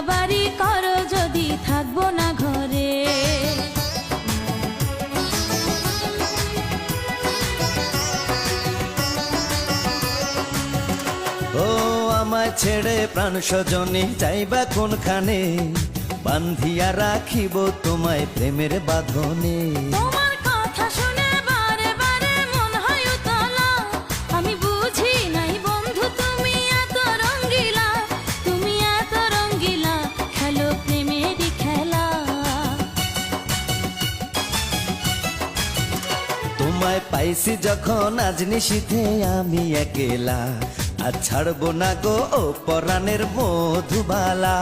বাড়ি করো যদি থাকব না ঘরে। ও আমার ছেড়ে প্রাণ স্বজনে যাইবা কোনখানে? বান্ধিয়া রাখিব তোমায় প্রেমের বাঁধনে। তোমায় পাইছি যখন আজ নিশিথে আমি একেলা। আর ছাড়বো না গো ও পরাণের মধুবালা।